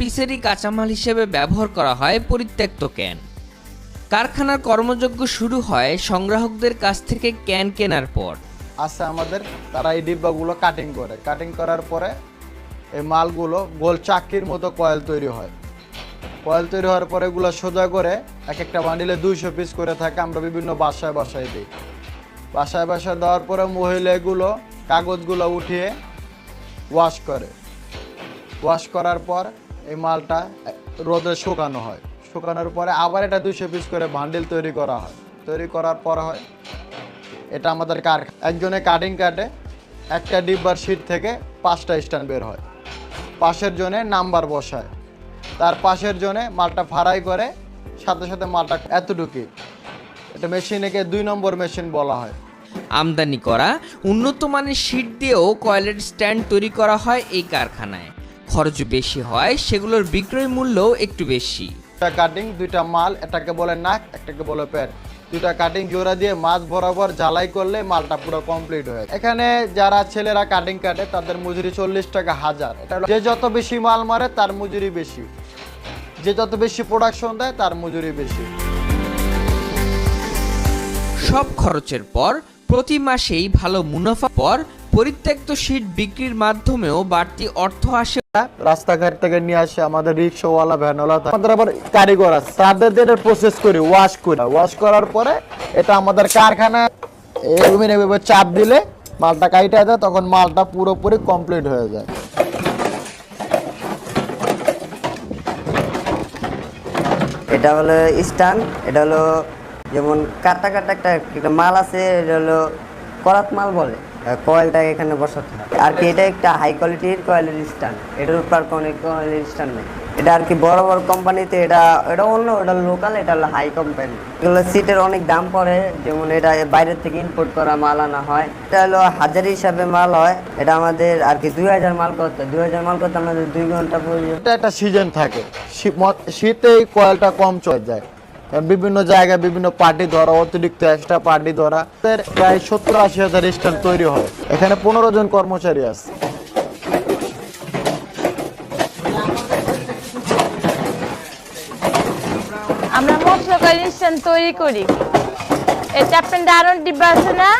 পিসেরই কাঁচামাল হিসেবে ব্যবহার করা হয় পরিত্যক্ত ক্যান। কারখানার কর্মযজ্ঞ শুরু হয় সংগ্রাহকদের কাছ থেকে ক্যান কেনার পর। আছে আমাদের, তারা এই ডিব্বাগুলো কাটিং করে। কাটিং করার পরে এই মালগুলো গোল চাকির মতো কয়েল তৈরি হয়। কয়েল তৈরি হওয়ার পরে এগুলো সোজা করে এক একটা বান্ডিলে দুইশো পিস করে থাকে, আমরা বিভিন্ন বাসায় বাসায় দিই। বাসায় বাসায় দেওয়ার পরে মহিলা এগুলো কাগজগুলো উঠিয়ে ওয়াশ করে। ওয়াশ করার পর এই মালটা রোদে শুকানো হয়। শুকানোর পরে আবার এটা দুইশো পিস করে বান্ডিল তৈরি করা হয়। তৈরি করার পর হয়, এটা আমাদের কার একজনে কাটিং কাটে, একটা ডিব্বার শিট থেকে পাঁচটা স্ট্যান্ড বের হয়। পাশের জনে নাম্বার বসায়। তার পাশের জনে মালটা ফাড়াই করে, সাথে সাথে মালটা এতটুকুই। এটা মেশিনেকে দুই নম্বর মেশিন বলা হয়। আমদানি করা উন্নত মানের শীট দিয়েও কয়েলের স্ট্যান্ড তৈরি করা হয় এই কারখানায়। খরচ বেশি হয় সেগুলোর বিক্রয় মূল্যও একটু বেশি। দুটা কাটিং দুইটা মাল এটাকে বলে নাক একটাকে বলে প্যাড দুইটা কাটিং জোড়া দিয়ে মাছ বরাবর ঝালাই করলে মালটা পুরো কমপ্লিট হয়ে। এখানে যারা ছেলেরা কাটিং কাটে তাদের মজুরি চল্লিশ টাকা হাজার। এটা যে যত বেশি মাল মারে তার মজুরি বেশি। যে যত বেশি প্রোডাকশন দেয় তার মজুরি বেশি। সব খরচের পর প্রতি মাসেই ভালো মুনাফা পর পরিত্যক্ত শীট বিক্রির মাধ্যমেও বাড়তি অর্থ আসে। রাস্তাঘাট থেকে নিয়ে আসে আমাদের রিক্সাওয়ালা ভ্যানওয়ালা। আমাদের আবার কারিগর আছে। তাদের দিয়ে প্রসেস করি ওয়াশ করি। ওয়াশ করার পরে এটা আমাদের কারখানা। এভাবে চাপ দিলে মালটা কাইটা যায় তখন মালটা পুরোপুরি কমপ্লিট হয়ে যায়। এটা হলো স্টান এটা হলো যেমন কাটা কাটা একটা একটা মাল আছে এটা হলো করাত মাল বলে। কয়েলটা এখানে বসাতে হয় আর কি, এটা একটা হাই কোয়ালিটির কয়েলের স্টান এটার উপর কোনো কয়েলের স্টান নেই। এটা আর কি বড় বড় কোম্পানিতে এটা এটা অন্য, এটা লোকাল এটা হলো হাই কোম্পানি এগুলো সিটের অনেক দাম পড়ে। যেমন এটা বাইরের থেকে ইম্পোর্ট করা মাল আনা হয়। এটা হলো হাজার হিসাবে মাল হয়। এটা আমাদের আর কি দুই হাজার মাল করতে দুই হাজার মাল করতে আমাদের দুই ঘণ্টা প্রয়োজন। এটা একটা সিজন থাকে। শীতে কয়েলটা কম চলে যায়। বিভিন্ন জায়গায় বিভিন্ন পার্টি ধরা অতিরিক্ত এক্সট্রা পার্টি ধরা প্রায় সত্তর আশি হাজার স্ট্যান্ড তৈরি হয়। এখানে পনেরো জন কর্মচারী আছে। আমরা মশলা ইনস্ট্যান্ট তৈরি করি। এটা আপনার দারুণ ডিব্বা আছে না?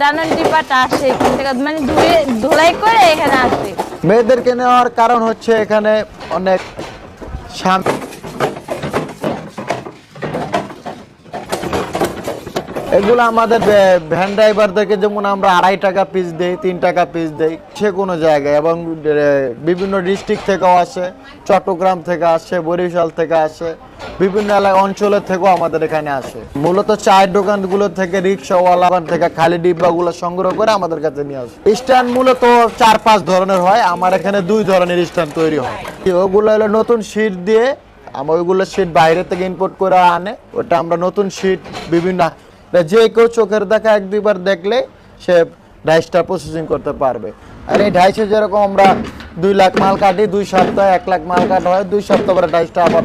দারুণ ডিব্বাটা আসে এখান থেকে মানে ধুয়ে ধুলাই করে এখানে আসে। মেয়েদেরকে নেওয়ার কারণ হচ্ছে এখানে অনেক স্বামী এগুলো আমাদের ভ্যা- ভ্যান ড্রাইভারদেরকে যেমন আমরা আড়াই টাকা পিস দেই, তিন টাকা পিস দেই, সে কোনো জায়গায়। এবং বিভিন্ন ডিস্ট্রিক্ট থেকেও আসে, চট্টগ্রাম থেকে আসে, বরিশাল থেকে আসে, বিভিন্ন এলাকা, অঞ্চলের থেকেও আমাদের এখানে আসে। মূলত চায়ের দোকানগুলো থেকে রিক্সাওয়ালা থেকে, খালি ডিব্বাগুলো সংগ্রহ করে আমাদের কাছে নিয়ে আসে। স্ট্যান্ড মূলত চার পাঁচ ধরনের হয়, আমার এখানে দুই ধরনের স্ট্যান্ড তৈরি হয়। ওগুলো হলো নতুন শীট দিয়ে, আমরা ওইগুলো শীট বাইরে থেকে ইম্পোর্ট করে আনে, ওটা আমরা নতুন শীট বিভিন্ন যে কেউ চোখের দেখা এক দুইবার দেখলে সে ডাইসটা প্রসেসিং করতে পারবে। আর এই ডাইসে যেরকম আমরা দুই লাখ মাল কাটি, দুই সপ্তাহে এক লাখ মাল কাটা হয়, দুই সপ্তাহ পরে ডাইসটা আবার